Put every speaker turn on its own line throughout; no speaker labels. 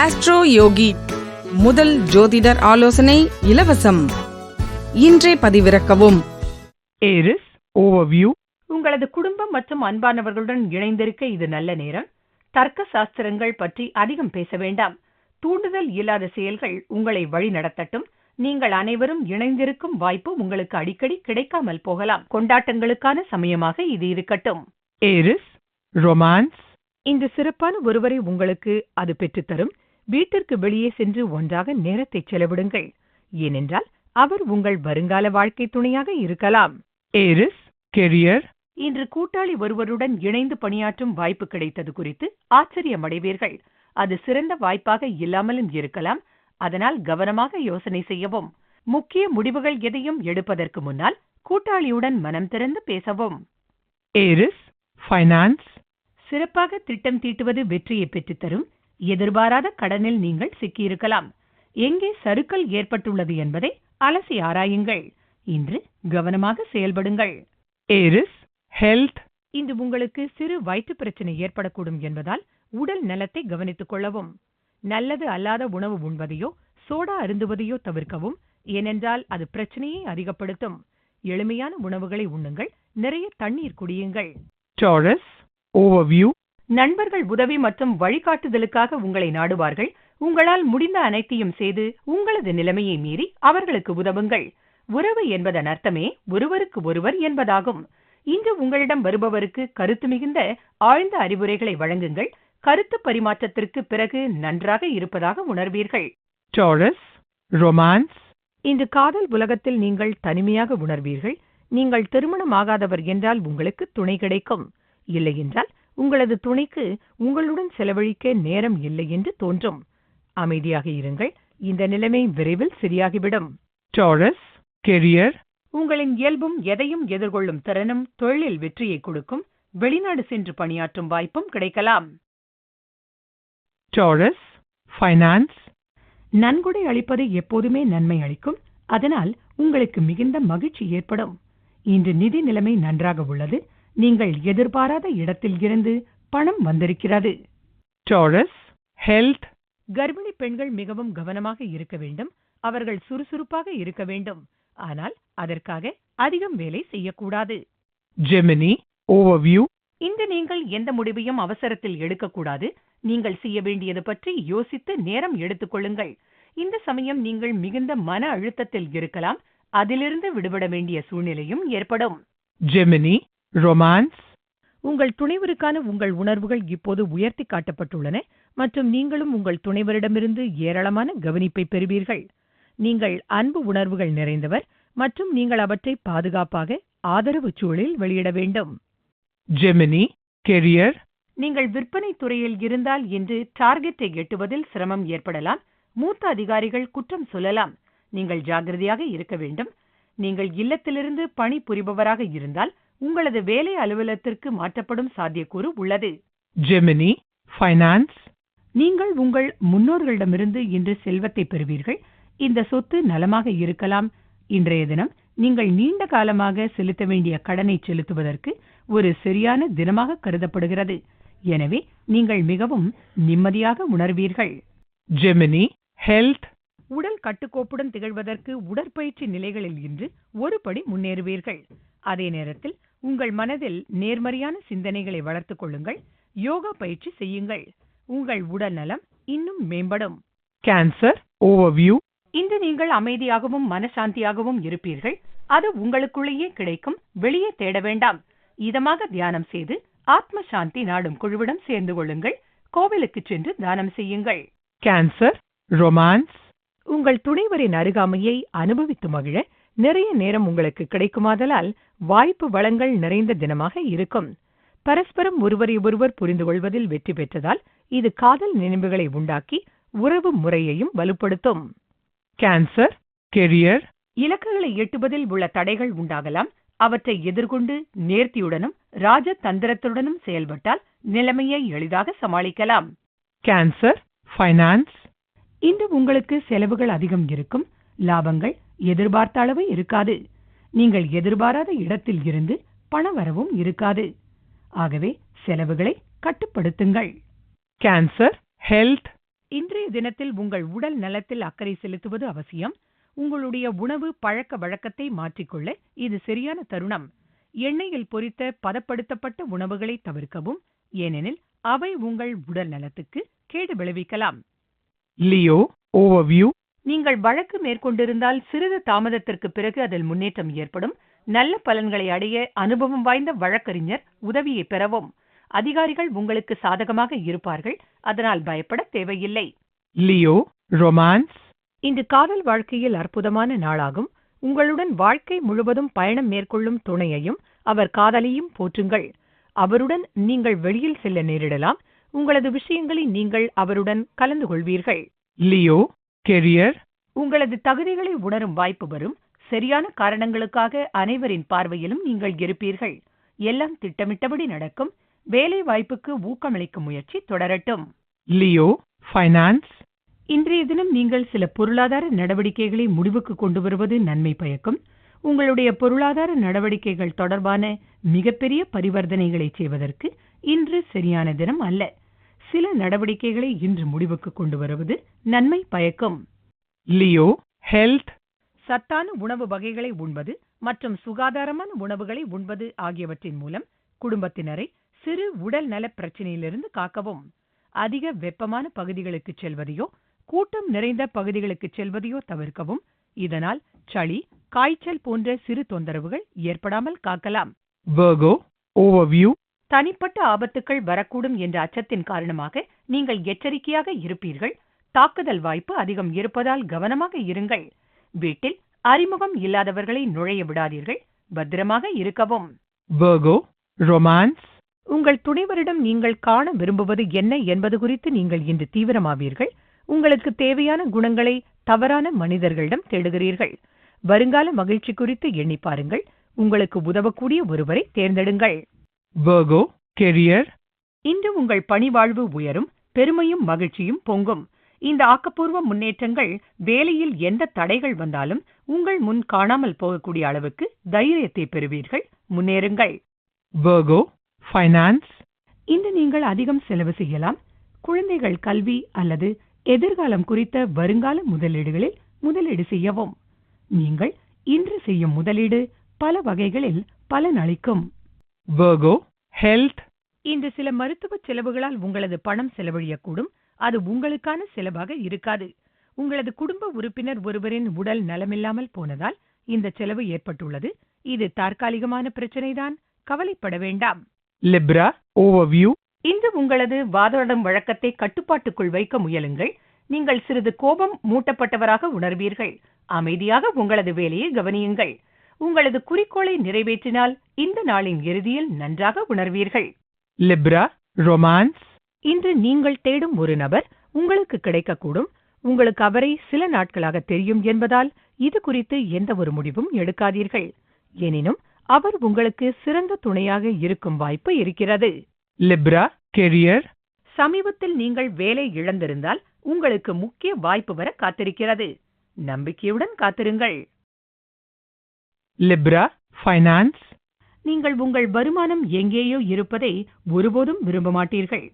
Astro யோகி முதல் ஜோதிடர் ஆலோசனை இலவசம். இன்றே பதிவிறக்கவும்.
ஏரிஸ் ஓவர்வியூ
உங்களது குடும்பம் மற்றும் அன்பானவர்களுடன் இணைந்திருக்க இது நல்ல நேரம். தர்க்க சாஸ்திரங்கள் பற்றி அதிகம் பேச வேண்டாம். தூண்டுதல் இல்லாத செயல்கள் உங்களை வழி நடத்தட்டும். நீங்கள் அனைவரும் இணைந்திருக்கும் வாய்ப்பு உங்களுக்கு அடிக்கடி கிடைக்காமல் போகலாம். கொண்டாட்டங்களுக்கான சமயமாக இது இருக்கட்டும்.
ஏரிஸ் ரொமான்ஸ்
இந்த சிறப்பான ஒருவரை உங்களுக்கு அது பெற்றுத்தரும். வீட்டிற்கு வெளியே சென்று ஒன்றாக நேரத்தை செலவிடுங்கள். ஏனென்றால் அவர் உங்கள் வருங்கால வாழ்க்கை துணையாக இருக்கலாம்.
ஏரிஸ் கெரியர்
இன்று கூட்டாளி ஒருவருடன் இணைந்து பணியாற்றும் வாய்ப்பு கிடைத்தது குறித்து ஆச்சரியமடைவீர்கள் அது சிறந்த வாய்ப்பாக இல்லாமலும் இருக்கலாம். அதனால் கவனமாக யோசனை செய்யவும். முக்கிய முடிவுகள் எதையும் எடுப்பதற்கு முன்னால் கூட்டாளியுடன் மனம் திறந்து பேசவும்.
ஏரிஸ் ஃபைனான்ஸ்
சிறப்பாக திட்டம் தீட்டுவது வெற்றியை பெற்றுத்தரும். எதிர்பாராத கடனில் நீங்கள் சிக்கியிருக்கலாம். எங்கே சறுக்கல் ஏற்பட்டுள்ளது என்பதை அலசி ஆராயுங்கள். இன்று கவனமாக செயல்படுங்கள்.
ஏரிஸ் ஹெல்த்
இன்று உங்களுக்கு சிறு வயிற்று பிரச்சனை ஏற்படக்கூடும் என்பதால் உடல் நலத்தை கவனித்துக் கொள்ளவும். நல்லது அல்லாத உணவு உண்பதையோ சோடா அருந்துவதையோ தவிர்க்கவும். ஏனென்றால் அது பிரச்சனையை அதிகப்படுத்தும். எளிமையான உணவுகளை உண்ணுங்கள். நிறைய தண்ணீர் குடியுங்கள்.
டாரஸ் ஓவர்வியூ
நண்பர்கள் உதவி மற்றும் வழிகாட்டுதலுக்காக உங்களை நாடுவார்கள். உங்களால் முடிந்த அனைத்தையும் செய்து உங்களது நிலைமையை மீறி அவர்களுக்கு உதவுங்கள். உறவு என்பதன் அர்த்தமே ஒருவருக்கு ஒருவர் என்பதாகும். இன்று உங்களிடம் வருபவருக்கு கருத்து மிகுந்த ஆழ்ந்த அறிவுரைகளை வழங்குங்கள். கருத்து பரிமாற்றத்திற்கு பிறகு நன்றாக இருப்பதாக உணர்வீர்கள்.
டாரஸ் ரொமான்ஸ்
இன்று காதல் உலகத்தில் நீங்கள் தனிமையாக உணர்வீர்கள். நீங்கள் திருமணமாகாதவர் என்றால் உங்களுக்கு துணை கிடைக்கும். இல்லையென்றால் உங்களது துணைக்கு உங்களுடன் செலவழிக்க நேரம் இல்லை என்று தோன்றும். அமைதியாக இருங்கள். இந்த நிலைமை விரைவில் சரியாகிவிடும்.
டாரஸ் கெரியர்
உங்களின் இயல்பும் எதையும் எதிர்கொள்ளும் திறனும் தொழிலில் வெற்றியை கொடுக்கும். வெளிநாடு சென்று பணியாற்றும் வாய்ப்பும் கிடைக்கலாம்.
டாரஸ் ஃபைனான்ஸ்
நன்கொடை அளிப்பது எப்போதுமே நன்மை அளிக்கும். அதனால் உங்களுக்கு மிகுந்த மகிழ்ச்சி ஏற்படும். இன்று நிதி நிலைமை நன்றாக உள்ளது. நீங்கள் எதிர்பாராத இடத்தில் இருந்து பணம் வந்திருக்கிறது.
டாரஸ் ஹெல்த்
கர்ப்பிணி பெண்கள் மிகவும் கவனமாக இருக்க வேண்டும். அவர்கள் சுறுசுறுப்பாக இருக்க வேண்டும். ஆனால் அதற்காக அதிகம் வேலை செய்யக்கூடாது.
ஜெமினி ஓவர்வியூ
இன்று நீங்கள் எந்த முடிவையும் அவசரத்தில் எடுக்கக்கூடாது. நீங்கள் செய்ய வேண்டியது பற்றி யோசித்து நேரம் எடுத்துக்கொள்ளுங்கள் இந்த சமயம் நீங்கள் மிகுந்த மன அழுத்தத்தில் இருக்கலாம். அதிலிருந்து விடுபட வேண்டிய சூழ்நிலையும் ஏற்படும்.
Gemini romance.
உங்கள் துணைவருக்கான உங்கள் உணர்வுகள் இப்போது உயர்த்தி காட்டப்பட்டுள்ளன மற்றும் நீங்களும் உங்கள் துணைவரிடமிருந்து ஏராளமான கவனிப்பை பெறுவீர்கள். நீங்கள் அன்பு உணர்வுகள் நிறைந்தவர் மற்றும் நீங்கள் அவற்றை பாதுகாப்பாக ஆதரவு சூழலில் வெளியிட வேண்டும்.
Gemini career.
நீங்கள் விற்பனை துறையில் இருந்தால் என்று டார்கெட்டை எட்டுவதில் சிரமம் ஏற்படலாம். மூத்த அதிகாரிகள் குற்றம் சொல்லலாம். நீங்கள் ஜாகிரதையாக இருக்க வேண்டும். நீங்கள் இல்லத்திலிருந்து பணி புரிபவராக இருந்தால் உங்களது வேலை அலுவலகத்திற்கு மாற்றப்படும் சாத்தியக்கூறு உள்ளது.
ஜெமினி ஃபைனான்ஸ்
நீங்கள் உங்கள் முன்னோர்களிடமிருந்து இன்று செல்வத்தை பெறுவீர்கள். இந்த சொத்து நலமாக இருக்கலாம். இன்றைய தினம் நீங்கள் நீண்ட காலமாக செலுத்த வேண்டிய கடனை செலுத்துவதற்கு ஒரு சரியான தினமாக கருதப்படுகிறது. எனவே நீங்கள் மிகவும் நிம்மதியாக உணர்வீர்கள்.
ஜெமினி ஹெல்த்
உடல் கட்டுக்கோப்புடன் திகழ்வதற்கு உடற்பயிற்சி நிலைகளில் இன்று ஒரு படி முன்னேறுவீர்கள். அதே நேரத்தில் உங்கள் மனதில் நேர்மறையான சிந்தனைகளை வளர்த்துக் கொள்ளுங்கள். யோகா பயிற்சி செய்யுங்கள். உங்கள் உடல் நலம் இன்னும் மேம்படும்.
கேன்சர் ஓவர்வியூ
இன்று நீங்கள் அமைதியாகவும் மனசாந்தியாகவும் இருப்பீர்கள். அது உங்களுக்குள்ளேயே கிடைக்கும். வெளியே தேட வேண்டாம். இதமாக தியானம் செய்து ஆத்ம சாந்தி நாடும் குழுவிடம் சேர்ந்து கொள்ளுங்கள். கோவிலுக்கு சென்று தானம் செய்யுங்கள்.
கேன்சர் ரொமான்ஸ்
உங்கள் துணைவரின் அருகாமையை அனுபவித்து மகிழ நிறைய நேரம் உங்களுக்கு கிடைக்குமாதலால் வாய்ப்பு வளங்கள் நிறைந்த தினமாக இருக்கும். பரஸ்பரம் ஒருவரை ஒருவர் புரிந்து கொள்வதில் வெற்றி பெற்றதால் இது காதல் நினைவுகளை உண்டாக்கி உறவு முறையையும் வலுப்படுத்தும்.
கேன்சர் கெரியர்
இலக்குகளை எட்டுவதில் உள்ள தடைகள் உண்டாகலாம். அவற்றை எதிர்கொண்டு நேர்த்தியுடனும் ராஜ தந்திரத்துடனும் செயல்பட்டால் நிலைமையை எளிதாக சமாளிக்கலாம்.
கேன்சர் ஃபைனான்ஸ்
இன்று உங்களுக்கு செலவுகள் அதிகம் இருக்கும். லாபங்கள் எதிர்பார்த்த அளவு இருக்காது. நீங்கள் எதிர்பாராத இடத்தில் இருந்து பணவரவும் இருக்காது. ஆகவே செலவுகளை கட்டுப்படுத்துங்கள்.
கேன்சர் ஹெல்த்
இன்றைய தினத்தில் உங்கள் உடல் நலத்தில் அக்கறை செலுத்துவது அவசியம். உங்களுடைய உணவு பழக்க வழக்கத்தை மாற்றிக்கொள்ள இது சரியான தருணம். எண்ணெயில் பொரித்த பதப்படுத்தப்பட்ட உணவுகளை தவிர்க்கவும். ஏனெனில் அவை உங்கள் உடல் நலத்துக்கு கேடு விளைவிக்கலாம்.
Leo, overview,
நீங்கள் வழக்கு மேற்கொண்டிருந்தால் சிறிது தாமதத்திற்கு பிறகு அதில் முன்னேற்றம் ஏற்படும். நல்ல பலன்களை அடைய அனுபவம் வாய்ந்த வழக்கறிஞர் உதவியை பெறவும். அதிகாரிகள் உங்களுக்கு சாதகமாக இருப்பார்கள். அதனால் பயப்பட தேவையில்லை.
Leo, romance,
இன்று காதல் வாழ்க்கையில் அற்புதமான நாளாகும். உங்களுடன் வாழ்க்கை முழுவதும் பயணம் மேற்கொள்ளும் துணையையும் அவர் காதலையும் போற்றுங்கள். அவருடன் நீங்கள் வெளியில் செல்ல நேரிடலாம். உங்களது விஷயங்களை நீங்கள் அவருடன் கலந்து கொள்வீர்கள்.
Leo, career,
உங்களது தகுதிகளை உணரும் வாய்ப்பு வரும். சரியான காரணங்களுக்காக அனைவரின் பார்வையிலும் நீங்கள் இருப்பீர்கள். எல்லாம் திட்டமிட்டபடி நடக்கும். வேலை வாய்ப்புக்கு ஊக்கமளிக்கும் முயற்சி தொடரட்டும்.
Leo, finance,
இன்றைய தினம் நீங்கள் சில பொருளாதார நடவடிக்கைகளை முடிவுக்கு கொண்டு வருவது நன்மை பயக்கும். உங்களுடைய பொருளாதார நடவடிக்கைகள் தொடர்பான மிகப்பெரிய பரிவர்த்தனைகளை செய்வதற்கு இன்று சரியான தினம் அல்ல. சில நடவடிக்கைகளை இன்று முடிவுக்கு கொண்டு வருவது நன்மை பயக்கும்.
Leo, health,
சத்தான உணவு வகைகளை உண்பது மற்றும் சுகாதாரமான உணவுகளை உண்பது ஆகியவற்றின் மூலம் குடும்பத்தினரை சிறு உடல் நலப் பிரச்சனையிலிருந்து காக்கவும். அதிக வெப்பமான பகுதிகளுக்கு செல்வதையோ கூட்டம் நிறைந்த பகுதிகளுக்கு செல்வதையோ தவிர்க்கவும். இதனால் சளி காய்ச்சல் போன்ற சிறு தொந்தரவுகள் ஏற்படாமல் காக்கலாம்.
Virgo, overview,
தனிப்பட்ட ஆபத்துக்கள் வரக்கூடும் என்ற அச்சத்தின் காரணமாக நீங்கள் எச்சரிக்கையாக இருப்பீர்கள். தாக்குதல் வாய்ப்பு அதிகம் இருப்பதால் கவனமாக இருங்கள். வீட்டில் அறிமுகம் இல்லாதவர்களை நுழைய விடாதீர்கள். பத்திரமாக இருக்கவும்.
Virgo, romance,
உங்கள் துணைவரிடம் நீங்கள் காண விரும்புவது என்ன என்பது குறித்து நீங்கள் இன்று தீவிரமாவீர்கள். உங்களுக்கு தேவையான குணங்களை தவறான மனிதர்களிடம் தேடுகிறீர்கள். வருங்கால மகிழ்ச்சி குறித்து எண்ணி பாருங்கள். உங்களுக்கு உதவக்கூடிய ஒருவரை தேர்ந்தெடுங்கள்.
Virgo, career,
இன்று உங்கள் பணிவாழ்வு உயரும் பெருமையும் மகிழ்ச்சியும் பொங்கும். இந்த ஆக்கப்பூர்வ முன்னேற்றங்கள் வேலையில் எந்த தடைகள் வந்தாலும் உங்கள் முன் காணாமல் போகக்கூடிய அளவுக்கு தைரியத்தை பெறுவீர்கள். முன்னேறுங்கள்.
Virgo, finance,
இன்று நீங்கள் அதிகம் செலவு செய்யலாம். குழந்தைகள் கல்வி அல்லது எதிர்காலம் குறித்த வருங்கால முதலீடுகளில் முதலீடு செய்யவும். நீங்கள் இன்று செய்யும் முதலீடு பல வகைகளில் பலனளிக்கும்.
Virgo, health,
இன்று சில மருத்துவ செலவுகளால் உங்களது பணம் செலவழியக்கூடும். அது உங்களுக்கான செலவாக இருக்காது. உங்களது குடும்ப உறுப்பினர் ஒருவரின் உடல் நலமில்லாமல் போனதால் இந்த செலவு ஏற்பட்டுள்ளது. இது தற்காலிகமான பிரச்சனைதான். கவலைப்பட வேண்டாம்.
Libra, overview,
இன்று உங்களது வாதாடும் வழக்கத்தை கட்டுப்பாட்டுக்குள் வைக்க முயலுங்கள். நீங்கள் சிறிது கோபம் மூட்டப்பட்டவராக உணர்வீர்கள். அமைதியாக உங்களது வேலையை கவனியுங்கள். உங்களது குறிக்கோளை நிறைவேற்றினால் இந்த நாளின் இறுதியில் நன்றாக உணர்வீர்கள்.
Libra, romance,
இன்று நீங்கள் தேடும் ஒரு நபர் உங்களுக்கு கிடைக்கக்கூடும். உங்களுக்கு அவரை சில நாட்களாக தெரியும் என்பதால் இது குறித்து எந்த ஒரு முடிவும் எடுக்காதீர்கள். எனினும் அவர் உங்களுக்கு சிறந்த துணையாக இருக்கும் வாய்ப்பு இருக்கிறது.
Libra, career,
சமீபத்தில் நீங்கள் வேலை இழந்திருந்தால் உங்களுக்கு முக்கிய வாய்ப்பு வர காத்திருக்கிறது. நம்பிக்கையுடன் காத்திருங்கள்.
Libra, finance,
நீங்கள் உங்கள் வருமானம் எங்கேயோ இருப்பதை ஒருபோதும் விரும்ப மாட்டீர்கள்.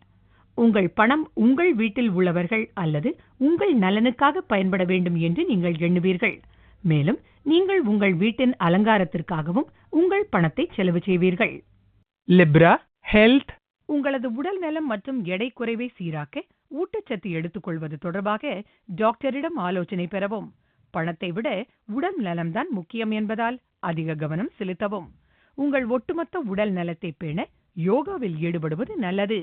உங்கள் பணம் உங்கள் வீட்டில் உள்ளவர்கள் அல்லது உங்கள் நலனுக்காக பயன்பட வேண்டும் என்று நீங்கள் எண்ணுவீர்கள். மேலும் நீங்கள் உங்கள் வீட்டின் அலங்காரத்திற்காகவும் உங்கள் பணத்தை செலவு செய்வீர்கள்.
Libra, health,
உங்களது உடல் நலம் மற்றும் எடை குறைவை சீராக்க ஊட்டச்சத்து எடுத்துக்கொள்வது தொடர்பாக டாக்டரிடம் ஆலோசனை பெறவும். பணத்தை விட உடல் நலம்தான் முக்கியம் என்பதால் அதிக கவனம் செலுத்தவும். உங்கள் ஒட்டுமொத்த உடல் நலத்தை பேண யோகாவில் ஈடுபடுவது நல்லது.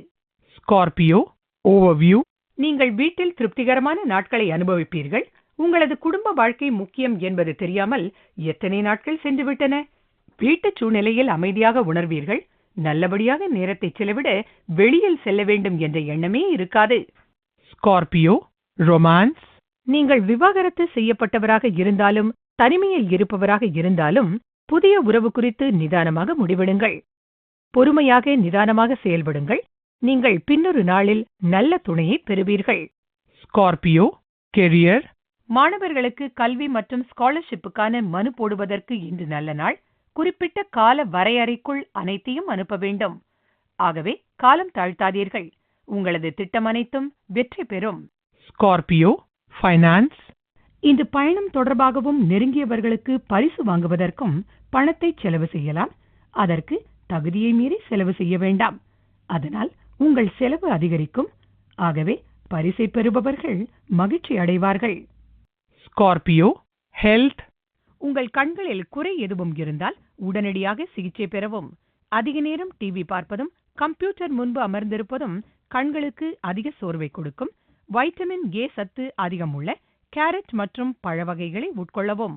ஸ்கார்பியோ ஓவர்வியூ
நீங்கள் வீட்டில் திருப்திகரமான நாட்களை அனுபவிப்பீர்கள். உங்களது குடும்ப வாழ்க்கை முக்கியம் என்பது தெரியாமல் எத்தனை நாட்கள் சென்றுவிட்டன? வீட்டுச் சூழ்நிலையில் அமைதியாக உணர்வீர்கள். நல்லபடியாக நேரத்தை செலவிட வெளியில் செல்ல வேண்டும் என்ற எண்ணமே இருக்காது.
ஸ்கார்பியோ ரொமான்ஸ்
நீங்கள் விவாகரத்து செய்யப்பட்டவராக இருந்தாலும் தனிமையில் இருப்பவராக இருந்தாலும் புதிய உறவு குறித்து நிதானமாக முடிவெடுங்கள். பொறுமையாக நிதானமாக செயல்படுங்கள். நீங்கள் பின்னொரு நாளில் நல்ல துணையை பெறுவீர்கள்.
Scorpio, career,
மாணவர்களுக்கு கல்வி மற்றும் ஸ்காலர்ஷிப்புக்கான மனு போடுவதற்கு இன்று நல்ல நாள். குறிப்பிட்ட கால வரையறைக்குள் அனைத்தையும் அனுப்ப வேண்டும். ஆகவே காலம் தாழ்த்தாதீர்கள். உங்களது திட்டம் அனைத்தும் வெற்றி பெறும்.
Scorpio, finance,
இன்று பயணம் தொடர்பாகவும் நெருங்கியவர்களுக்கு பரிசு வாங்குவதற்கும் பணத்தை செலவு செய்யலாம். அதற்கு தகுதியை மீறி செலவு செய்ய வேண்டாம். அதனால் உங்கள் செலவு அதிகரிக்கும். ஆகவே பரிசை பெறுபவர்கள் மகிழ்ச்சி அடைவார்கள்.
Scorpio, health,
உங்கள் கண்களில் குறை எதுவும் இருந்தால் உடனடியாக சிகிச்சை பெறவும். அதிக நேரம் டிவி பார்ப்பதும் கம்ப்யூட்டர் முன்பு அமர்ந்திருப்பதும் கண்களுக்கு அதிக சோர்வை கொடுக்கும். வைட்டமின் ஏ சத்து அதிகம் உள்ள கேரட் மற்றும் பழ வகைகளை உட்கொள்ளவும்.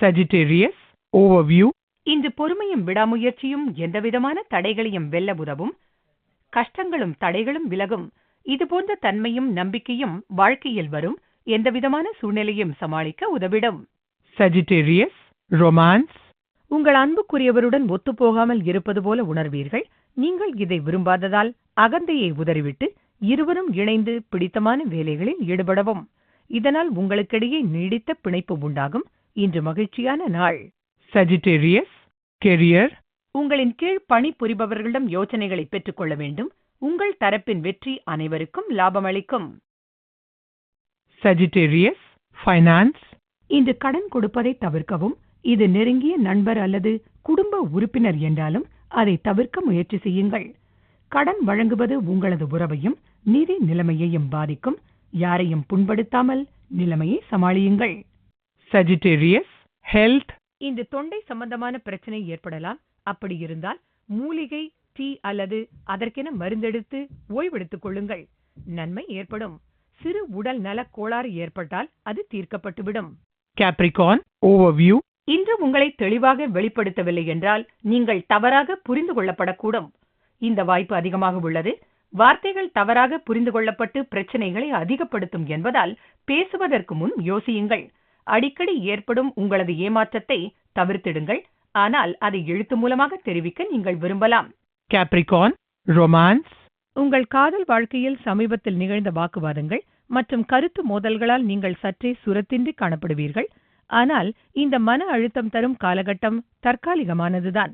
Sagittarius, overview,
இன்று பொறுமையும் விடாமுயற்சியும் எந்தவிதமான தடைகளையும் வெல்ல உதவும். கஷ்டங்களும் தடைகளும் விலகும். இதுபோன்ற தன்மையும் நம்பிக்கையும் வாழ்க்கையில் வரும். எந்தவிதமான சூழ்நிலையும் சமாளிக்க உதவிடும்.
Sagittarius, romance,
உங்கள் அன்புக்குரியவருடன் ஒத்துப்போகாமல் இருப்பது போல உணர்வீர்கள். நீங்கள் இதை விரும்பாததால் அகந்தையை உதறிவிட்டு இருவரும் இணைந்து பிடித்தமான வேலைகளில் ஈடுபடவும். இதனால் உங்களுக்கிடையே நீடித்த பிணைப்பு உண்டாகும். இன்று மகிழ்ச்சியான நாள்.
Sagittarius, career,
உங்களின் கீழ் பணிபுரிபவர்களிடம் யோசனைகளை பெற்றுக்கொள்ள வேண்டும். உங்கள் தரப்பின் வெற்றி அனைவருக்கும் லாபமளிக்கும்.
Sagittarius, finance,
இன்று கடன் கொடுப்பதை தவிர்க்கவும். இது நெருங்கிய நண்பர் அல்லது குடும்ப உறுப்பினர் என்றாலும் அதை தவிர்க்க முயற்சி செய்யுங்கள். கடன் வழங்குவது உங்களது உறவையும் நிதி நிலைமையையும் பாதிக்கும். யாரையும் புண்படுத்தாமல் நிலைமையை சமாளியுங்கள்.
Sagittarius, health,
இன்று தொண்டை சம்பந்தமான பிரச்சனை ஏற்படலாம். அப்படி இருந்தால் மூலிகை டீ அல்லது அதற்கென மருந்தெடுத்து ஓய்வெடுத்துக் கொள்ளுங்கள். நன்மை ஏற்படும். சிறு உடல் நலக் கோளாறு ஏற்பட்டால் அது தீர்க்கப்பட்டுவிடும்.
Capricorn, overview,
இன்று உங்களை தெளிவாக வெளிப்படுத்தவில்லை என்றால் நீங்கள் தவறாக புரிந்து கொள்ளப்படக்கூடும். இந்த வாய்ப்பு அதிகமாக உள்ளது. வார்த்தைகள் தவறாக புரிந்து கொள்ளப்பட்டு பிரச்சனைகளை அதிகப்படுத்தும் என்பதால் பேசுவதற்கு முன் யோசியுங்கள். அடிக்கடி ஏற்படும் உங்களது ஏமாற்றத்தை தவிர்த்திடுங்கள். ஆனால் அதை எழுத்து மூலமாக தெரிவிக்க நீங்கள் விரும்பலாம்.
Capricorn, romance,
உங்கள் காதல் வாழ்க்கையில் சமீபத்தில் நிகழ்ந்த வாக்குவாதங்கள் மற்றும் கருத்து மோதல்களால் நீங்கள் சற்றே சுரத்தின்றி காணப்படுவீர்கள். ஆனால் இந்த மன அழுத்தம் தரும் காலகட்டம் தற்காலிகமானதுதான்.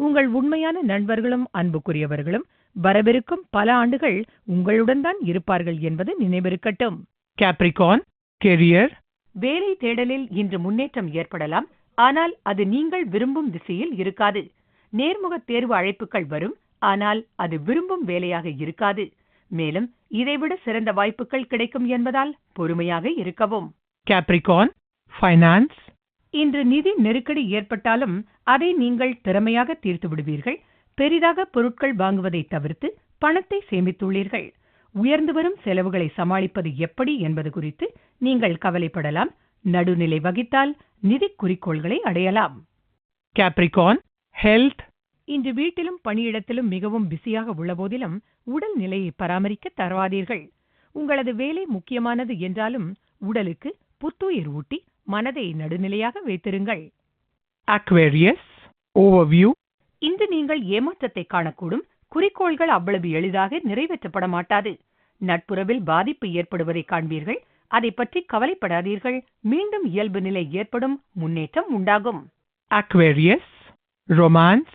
உங்கள் உண்மையான நண்பர்களும் அன்புக்குரியவர்களும் வரவிருக்கும் பல ஆண்டுகள் உங்களுடன் தான் இருப்பார்கள் என்பது நினைவிருக்கட்டும்.
Capricorn, career,
வேலை தேடலில் இன்று முன்னேற்றம் ஏற்படலாம். ஆனால் அது நீங்கள் விரும்பும் திசையில் இருக்காது. நேர்முக தேர்வு அழைப்புகள் வரும். ஆனால் அது விரும்பும் வேலையாக இருக்காது. மேலும் இதைவிட சிறந்த வாய்ப்புகள் கிடைக்கும் என்பதால் பொறுமையாக இருக்கவும்.
Capricorn, finance,
இன்று நிதி நெருக்கடி ஏற்பட்டாலும் அதை நீங்கள் திறமையாக தீர்த்து விடுவீர்கள். பெரிதாக பொருட்கள் வாங்குவதை தவிர்த்து பணத்தை சேமித்துள்ளீர்கள். உயர்ந்து வரும் செலவுகளை சமாளிப்பது எப்படி என்பது குறித்து நீங்கள் கவலைப்படலாம். நடுநிலை வகித்தால் நிதி குறிக்கோள்களை அடையலாம்.
Capricorn, health,
இன்று வீட்டிலும் பணியிடத்திலும் மிகவும் பிஸியாக உள்ளபோதிலும் உடல் நிலையை பராமரிக்க தரவாதீர்கள் உங்களது வேலை முக்கியமானது என்றாலும் உடலுக்கு புத்துயிர் ஊட்டி மனதை நடுநிலையாக வைத்திருங்கள்.
Aquarius, overview,
இன்று நீங்கள் ஏமாற்றத்தை காணக்கூடும். குறிக்கோள்கள் அவ்வளவு எளிதாக நிறைவேற்றப்பட மாட்டாது. நட்புறவில் பாதிப்பு ஏற்படுவதை காண்பீர்கள். அதை பற்றி கவலைப்படாதீர்கள். மீண்டும் இயல்பு நிலை ஏற்படும். முன்னேற்றம் உண்டாகும்.
Aquarius, romance,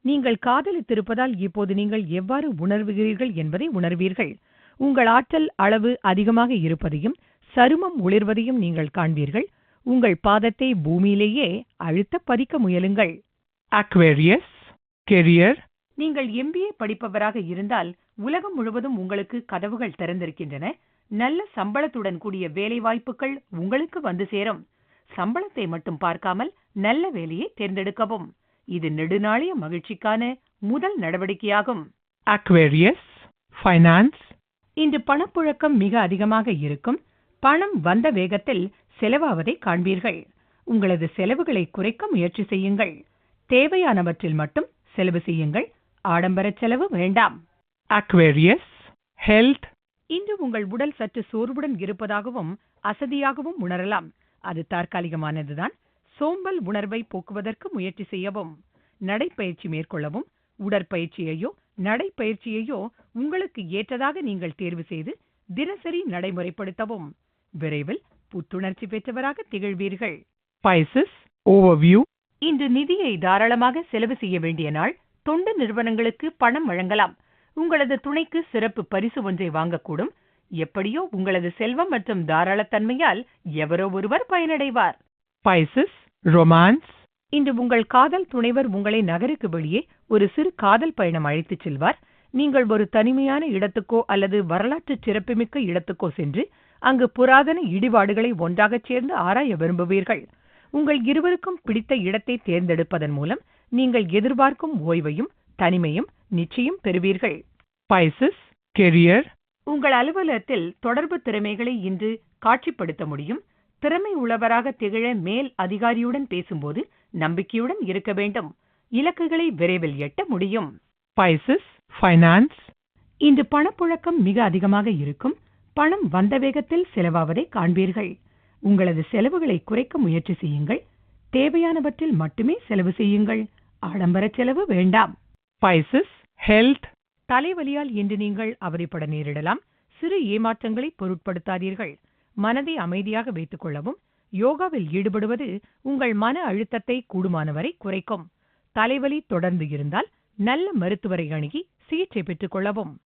நீங்கள் காதலித்திருப்பதால் இப்போது நீங்கள் எவ்வாறு உணர்வுகிறீர்கள் என்பதை உணர்வீர்கள். உங்கள் ஆற்றல் அளவு அதிகமாக இருப்பதையும் சருமம் ஒளிர்வதையும் நீங்கள் காண்பீர்கள். உங்கள் பாதத்தை பூமியிலேயே அழுத்த பதிக்க முயலுங்கள்.
Aquarius, career,
நீங்கள் எம்பிஏ படிப்பவராக இருந்தால் உலகம் முழுவதும் உங்களுக்கு கதவுகள் திறந்திருக்கின்றன. நல்ல சம்பளத்துடன் கூடிய வேலை வாய்ப்புகள் உங்களுக்கு வந்து சேரும். சம்பளத்தை மட்டும் பார்க்காமல் நல்ல வேலையை தேர்ந்தெடுக்கவும். இது நெடுநாளிய மகிழ்ச்சிக்கான முதல் நடவடிக்கையாகும்.
Aquarius, finance,
இன்று பணப்புழக்கம் மிக அதிகமாக இருக்கும். பணம் வந்த வேகத்தில் செலவாவதை காண்பீர்கள். உங்களது செலவுகளை குறைக்க முயற்சி செய்யுங்கள். தேவையானவற்றில் மட்டும் செலவு செய்யுங்கள். ஆடம்பர செலவு வேண்டாம்.
Aquarius, health,
இன்று உங்கள் உடல் சற்று சோர்வுடன் இருப்பதாகவும் அசதியாகவும் உணரலாம். அது தற்காலிகமானதுதான். சோம்பல் உணர்வை போக்குவதற்கு முயற்சி செய்யவும் நடைப்பயிற்சி மேற்கொள்ளவும் உடற்பயிற்சியையோ நடைப்பயிற்சியையோ உங்களுக்கு ஏற்றதாக நீங்கள் தேர்வு செய்து தினசரி நடைமுறைப்படுத்தவும். விரைவில் புத்துணர்ச்சி பெற்றவராக திகழ்வீர்கள்.
Pisces, overview,
இன்று நிதியை தாராளமாக செலவு செய்ய வேண்டிய நாள். தொண்டு நிறுவனங்களுக்கு பணம் வழங்கலாம். உங்களது துணைக்கு சிறப்பு பரிசு ஒன்றை வாங்கக்கூடும். எப்படியோ உங்களது செல்வம் மற்றும் தாராளத்தன்மையால் எவரோ ஒருவர் பயனடைவார்.
Pisces, romance,
இன்று உங்கள் காதல் துணைவர் உங்களை நகருக்கு வெளியே ஒரு சிறு காதல் பயணம் அழைத்துச் செல்வார். நீங்கள் ஒரு தனிமையான இடத்துக்கோ அல்லது வரலாற்று சிறப்புமிக்க இடத்துக்கோ சென்று அங்கு புராதன இடிபாடுகளை ஒன்றாகச் சேர்ந்து ஆராய விரும்புவீர்கள். உங்கள் இருவருக்கும் பிடித்த இடத்தை தேர்ந்தெடுப்பதன் மூலம் நீங்கள் எதிர்பார்க்கும் ஓய்வையும் தனிமையும் நிச்சயம் பெறுவீர்கள்.
Pisces, career,
உங்கள் அலுவலகத்தில் தொடர்பு திறமைகளை இன்று காட்சிப்படுத்த முடியும். திறமை உள்ளவராக திகழ மேல் அதிகாரியுடன் பேசும்போது நம்பிக்கையுடன் இருக்க வேண்டும். இலக்குகளை விரைவில் எட்ட முடியும்.
Pisces, finance,
இன்று பணப்புழக்கம் மிக அதிகமாக இருக்கும். பணம் வந்த வேகத்தில் செலவாவதை காண்பீர்கள். உங்களது செலவுகளை குறைக்க முயற்சி செய்யுங்கள். தேவையானவற்றில் மட்டுமே செலவு செய்யுங்கள். ஆடம்பர செலவு வேண்டாம்.
Pisces, health,
தலைவலியால் இன்று நீங்கள் அவதிப்பட நேரிடலாம். சிறு ஏமாற்றங்களை பொருட்படுத்தாதீர்கள். மனதை அமைதியாக வைத்துக் கொள்ளவும். யோகாவில் ஈடுபடுவது உங்கள் மன அழுத்தத்தை கூடுமானவரை குறைக்கும். தலைவலி தொடர்ந்து இருந்தால் நல்ல மருத்துவரை அணுகி சிகிச்சை பெற்றுக் கொள்ளவும்.